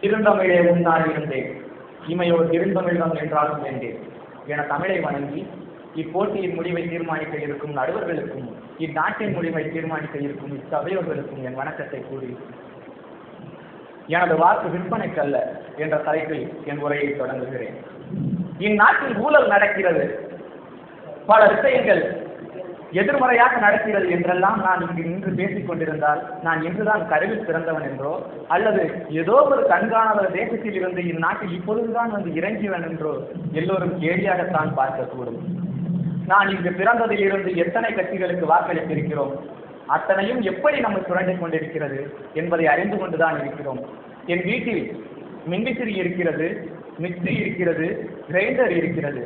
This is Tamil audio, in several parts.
திருந்தமிழே உண்டாக இருந்தேன். இமையோ திருந்தமிழம் என்றாலும் வேண்டேன் என தமிழை வணங்கி இப்போட்டியின் முடிவை தீர்மானிக்க இருக்கும் நடுவர்களுக்கும் இந்நாட்டின் முடிவை தீர்மானிக்க இருக்கும் இச்சபையோர்களுக்கும் என் வணக்கத்தை கூறி எனது வாக்கு விற்பனைக்கல்ல என்ற தலைப்பில் என் உரையை தொடங்குகிறேன். இந்நாட்டில் ஊழல் நடக்கிறது. பல விஷயங்கள் எதிர்மறையாக நடக்கிறது என்றெல்லாம் நான் இங்கு நின்று பேசிக் கொண்டிருந்தால் நான் என்றுதான் கருவில் பிறந்தவன் என்றோ அல்லது ஏதோ ஒரு கண்காணாத தேசத்தில் இருந்து இந்நாட்டில் இப்பொழுதுதான் வந்து இறங்கிவன் என்றோ எல்லோரும் கேலியாகத்தான் பார்க்கக்கூடும். நான் இங்கு பிறந்ததில் இருந்து எத்தனை கட்சிகளுக்கு வாக்களித்திருக்கிறோம்? அத்தனையும் எப்படி நம்மை சுரண்டிக் கொண்டிருக்கிறது என்பதை அறிந்து கொண்டுதான் இருக்கிறோம். என் வீட்டில் மின்விசிறி இருக்கிறது மிக்சி இருக்கிறது கிரைண்டர் இருக்கிறது.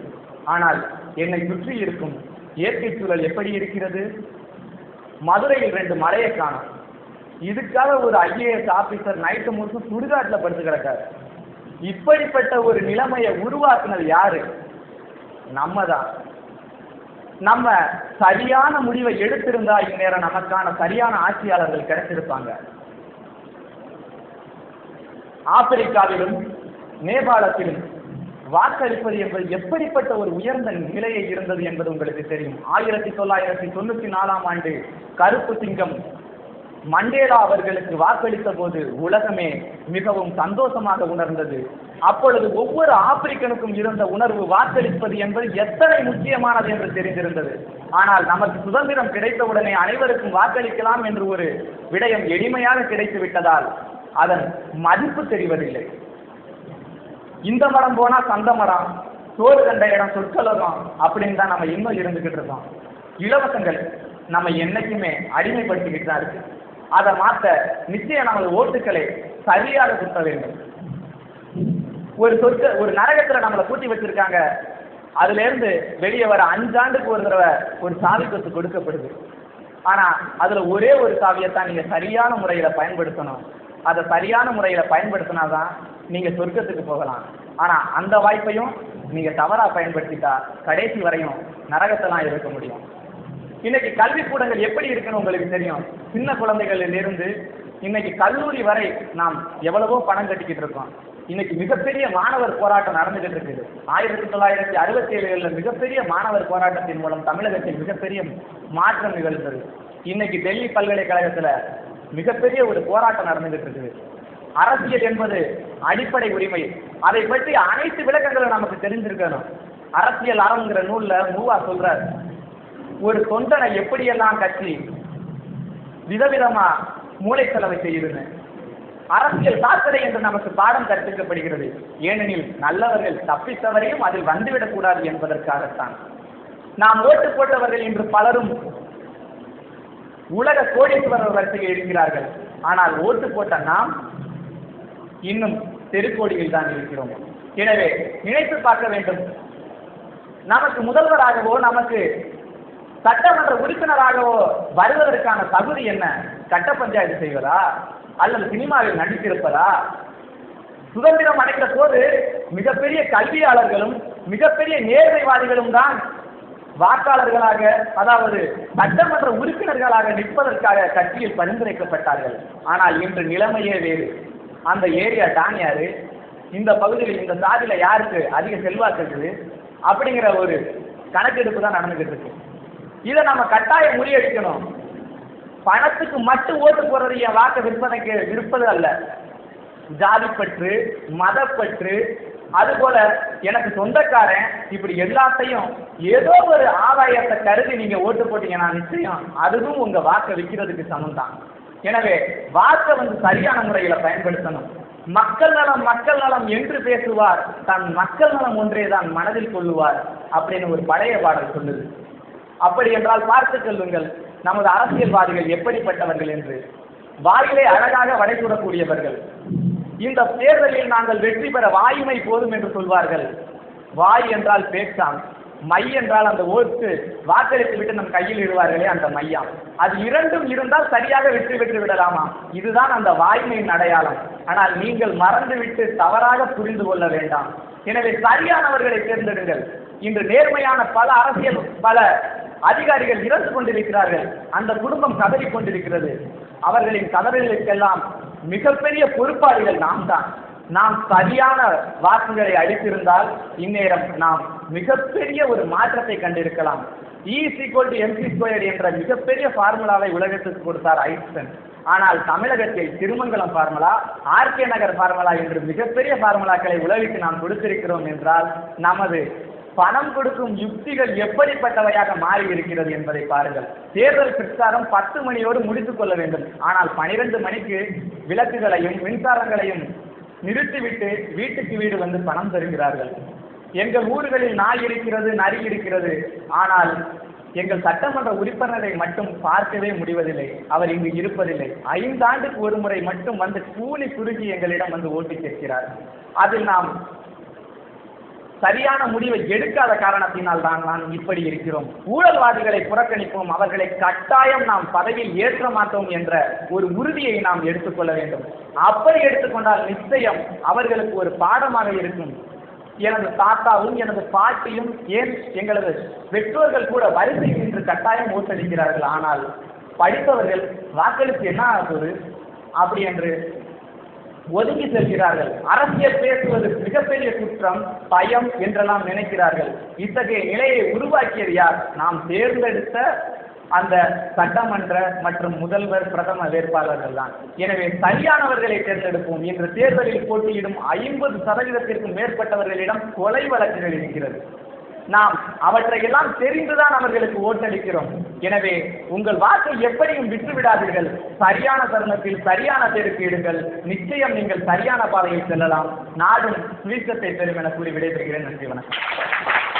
ஆனால் என்னை சுற்றி இருக்கும் இயற்கை சூழல் எப்படி இருக்கிறது? மதுரையில் ரெண்டு மலையை காணும். இதுக்காக ஒரு ஐஏஎஸ் ஆபீசர் நைட்டு முழுசும் சுடுகாட்டில் படுத்து கிடக்காரு. இப்படிப்பட்ட ஒரு நிலைமையை உருவாக்குனது யாரு? நம்ம தான் நம்ம சரியான முடிவை எடுத்திருந்தா இந்நேரம் நமக்கான சரியான ஆட்சியாளர்கள் கிடைச்சிருப்பாங்க ஆப்பிரிக்காவிலும் நேபாளத்திலும் வாக்களிப்பது என்பது எப்படிப்பட்ட ஒரு உயர்ந்த நிலையை இருந்தது என்பது உங்களுக்கு தெரியும். ஆயிரத்தி தொள்ளாயிரத்தி தொண்ணூத்தி நாலாம் ஆண்டு கருப்பு சிங்கம் மண்டேலா அவர்களுக்கு வாக்களித்த போது உலகமே மிகவும் சந்தோஷமாக உணர்ந்தது. அப்பொழுது ஒவ்வொரு ஆப்பிரிக்கனுக்கும் இருந்த உணர்வு வாக்களிப்பது என்பது எத்தனை முக்கியமானது என்று தெரிந்திருந்தது. ஆனால் நமக்கு சுதந்திரம் கிடைத்தவுடனே அனைவருக்கும் வாக்களிக்கலாம் என்று ஒரு விடயம் எளிமையாக கிடைத்து விட்டதால் அதன் மதிப்பு தெரிவதில்லை. இந்த மடம் போனா சந்த மடம் சோறு கண்ட இடம் சொற்கலகம் அப்படின்னு தான் நம்ம இன்னும் இருந்துகிட்டு இருக்கோம். இலவசங்கள் நம்ம என்னைக்குமே அடிமைப்படுத்திக்கிட்டு தான் இருக்கு. அதை மாத்த நிச்சயம் நமது ஓட்டுக்களை சரியாக சுத்த வேண்டும். ஒரு சொற்க ஒரு நரகத்துல நம்மளை பூட்டி வச்சிருக்காங்க. அதுல இருந்து வெளியே வர அஞ்சாண்டுக்கு ஒரு தடவை ஒரு சாவி கொத்து கொடுக்கப்படுது. ஆனா அதுல ஒரே ஒரு சாவியைத்தான் நீங்க சரியான முறையில பயன்படுத்தணும். அதை சரியான முறையில பயன்படுத்தினாதான் நீங்க சொர்க்கத்துக்கு போகலாம். ஆனா அந்த வாய்ப்பையும் நீங்க தவறா பயன்படுத்திட்டா கடைசி வரையும் நரகத்தெல்லாம் இருக்க முடியும். இன்னைக்கு கல்வி கூடங்கள் எப்படி இருக்குன்னு உங்களுக்கு தெரியும். சின்ன குழந்தைகளில் இருந்து இன்னைக்கு கல்லூரி வரை நாம் எவ்வளவோ பணம் கட்டிக்கிட்டு இருக்கோம். இன்னைக்கு மிகப்பெரிய மாணவர் போராட்டம் நடந்துகிட்டு இருக்குது. ஆயிரத்தி தொள்ளாயிரத்தி அறுபத்தி ஏழுல மிகப்பெரிய மாணவர் போராட்டத்தின் மூலம் தமிழகத்தில் மிகப்பெரிய மாற்றம் நிகழ்ந்தது. இன்னைக்கு டெல்லி பல்கலைக்கழகத்துல மிகப்பெரிய ஒரு போராட்டம் நடந்துகிட்டு இருக்குது. அரசியல் என்பது அடிப்படை உரிமை. அதை பற்றி அனைத்து விளக்கங்களும் நமக்கு தெரிஞ்சிருக்கணும் அரசியல் அறம்ங்கிற நூல்ல மூவா சொல்றார் ஒரு தொண்டனை எப்படியெல்லாம் கட்சி விதவிதமா மூளை செலவை செய்யுதுன்னு. அரசியல் சாக்கடை என்று நமக்கு பாடம் கற்பிக்கப்படுகிறது. ஏனெனில் நல்லவர்கள் தப்பித்தவரையும் அதில் வந்துவிடக் கூடாது என்பதற்காகத்தான். நாம் ஓட்டு போட்டவர்கள் இன்று பலரும் உலக கோடீஸ்வரர் வரிசையில் இருக்கிறார்கள். ஆனால் ஓட்டு போட்ட நாம் இன்னும் தெருக்கோடியில் தான் இருக்கிறோம். எனவே நினைத்து பார்க்க வேண்டும். நமக்கு முதல்வராகவோ நமக்கு சட்டமன்ற உறுப்பினராகவோ வருவதற்கான தகுதி என்ன? கட்ட பஞ்சாயத்து செய்வதா? அல்லது சினிமாவில் நடித்திருப்பதா? சுதந்திரம் அடைந்த போது மிகப்பெரிய கல்வியாளர்களும் மிகப்பெரிய நேர்மைவாதிகளும் தான் வாக்காளர்களாக அதாவது சட்டமன்ற உறுப்பினர்களாக நிற்பதற்காக கட்சியில் பரிந்துரைக்கப்பட்டார்கள். ஆனால் இன்று நிலைமையே வேறு. அந்த ஏரியா தான் யாரு? இந்த பகுதியில் இந்த சாதியில யாருக்கு அதிக செல்வாக்கு இருக்குது? அப்படிங்கிற ஒரு கணக்கெடுப்பு தான் நடந்துகிட்டு இருக்கு. இதை நம்ம கட்டாயம் முறியடிக்கணும். பணத்துக்கு மட்டும் ஓட்டு போடுறது என் வாக்கு விற்பனைக்கு விற்பது அல்ல. ஜாதிப்பற்று மதப்பற்று அதுபோல எனக்கு சொந்தக்காரன் இப்படி எல்லாத்தையும் ஏதோ ஒரு ஆதாயத்தை கருதி நீங்க ஓட்டு போட்டீங்கன்னா நிச்சயம் அதுவும் உங்க வாக்கை விற்கிறதுக்கு சமம் தான் எனவே வார்த்தை வந்து சரியான முறையில பயன்படுத்தணும். மக்கள் நலம் மக்கள் நலம் என்று பேசுவார். தன் மக்கள் நலம் ஒன்றே தான் மனதில் கொள்ளுவார் அப்படின்னு ஒரு பழைய பாடல் சொல்லுது. அப்படி என்றால் பார்த்து செல்லுங்கள் நமது அரசியல்வாதிகள் எப்படிப்பட்டவர்கள் என்று. வாயிலே அழகாக வடைகூடக்கூடியவர்கள். இந்த தேர்தலில் நாங்கள் வெற்றி பெற வாயுமை போதும் என்று சொல்வார்கள். வாய் என்றால் பேச்சான் மை என்றால் அந்த ஓட்டு வாக்களித்து விட்டு நம் கையில் இடுவார்களே அந்த மையம். அது இரண்டும் இருந்தால் சரியாக வெற்றி பெற்று விடலாமா? இதுதான் அந்த வாய்மையின் அடையாளம். ஆனால் நீங்கள் மறந்துவிட்டு தவறாக புரிந்து கொள்ள வேண்டாம். எனவே சரியானவர்களை தேர்ந்தெடுங்கள். இன்று நேர்மையான பல அரசியல் பல அதிகாரிகள் இறந்து கொண்டிருக்கிறார்கள். அந்த குடும்பம் கதறி கொண்டிருக்கிறது. அவர்களின் கதறலுக்கெல்லாம் மிகப்பெரிய பொறுப்பாளிகள் நாம் தான் நாம் சரியான வாக்குகளை அளித்திருந்தால் இந்நேரம் நாம் மிகப்பெரிய ஒரு மாற்றத்தை கண்டிருக்கலாம். E is என்ற மிகப்பெரிய ஃபார்முலாவை உலகத்துக்கு கொடுத்தார் ஐன்ஸ்டன் ஆனால் தமிழகத்தில் Thirumangalam formula R K Nagar formula என்று மிகப்பெரிய ஃபார்முலாக்களை உலகிற்கு நாம் கொடுத்திருக்கிறோம் என்றால் நமது பணம் கொடுக்கும் யுக்திகள் எப்படிப்பட்டவையாக மாறி இருக்கிறது என்பதை பாருங்கள். தேர்தல் பிரச்சாரம் பத்து மணியோடு முடித்துக் கொள்ள வேண்டும். ஆனால் பனிரெண்டு மணிக்கு விளக்குகளையும் மின்சாரங்களையும் நிறுத்திவிட்டு வீட்டுக்கு வீடு வந்து பணம் தருகிறார்கள். எங்கள் ஊர்களில் நாய் இருக்கிறது நரி இருக்கிறது. ஆனால் எங்கள் சட்டமன்ற உறுப்பினரை மட்டும் பார்க்கவே முடிவதில்லை. அவர் இங்கு இருப்பதில்லை. ஐந்தாண்டுக்கு ஒரு முறை மட்டும் வந்து கூலி குறுகி எங்களிடம் வந்து ஓட்டு கேட்கிறார் அதில் நாம் சரியான முடிவை எடுக்காத காரணத்தினால் தான் நாம் இப்படி இருக்கிறோம். ஊழல்வாதிகளை புறக்கணிப்போம். அவர்களை கட்டாயம் நாம் பதவியில் ஏற்ற மாட்டோம் என்ற ஒரு உறுதியை நாம் எடுத்துக்கொள்ள வேண்டும். அப்படி எடுத்துக்கொண்டால் நிச்சயம் அவர்களுக்கு ஒரு பாடமாக இருக்கும். எனது தாத்தாவும் எனது பாட்டியும் ஏன் எங்களது பெற்றோர்கள் கூட வரிசையில் நின்று கட்டாயம் ஓட்டளிக்கிறார்கள் ஆனால் படித்தவர்கள் வாக்களித்து என்ன ஆகுது? அப்படி என்று ஒதுங்கி செல்கிறார்கள். அரசியல் பேசுவது மிகப்பெரிய குற்றம் பயம் என்றெல்லாம் நினைக்கிறார்கள். இத்தகைய நிலையை உருவாக்கியது யார்? நாம் தேர்ந்தெடுத்த அந்த சட்டமன்ற மற்றும் முதல்வர் பிரதம வேட்பாளர்கள் தான் எனவே சரியானவர்களை தேர்ந்தெடுப்போம் என்று தேர்தலில் போட்டியிடும் ஐம்பது சதவீதத்திற்கும் மேற்பட்டவர்களிடம் கொலை வழக்குகள் இருக்கிறது. நாம் அவற்றையெல்லாம் தெரிந்துதான் அவர்களுக்கு ஓட்டளிக்கிறோம். எனவே உங்கள் வாக்கை எப்படியும் விட்டுவிடாதீர்கள். சரியான தருணத்தில் சரியான பேருக்கு இடுங்கள். நிச்சயம் நீங்கள் சரியான பாதையில் செல்லலாம். நாடும் சுவீக்கத்தை பெறும் என கூறி விடைபெறுகிறேன். நன்றி வணக்கம்.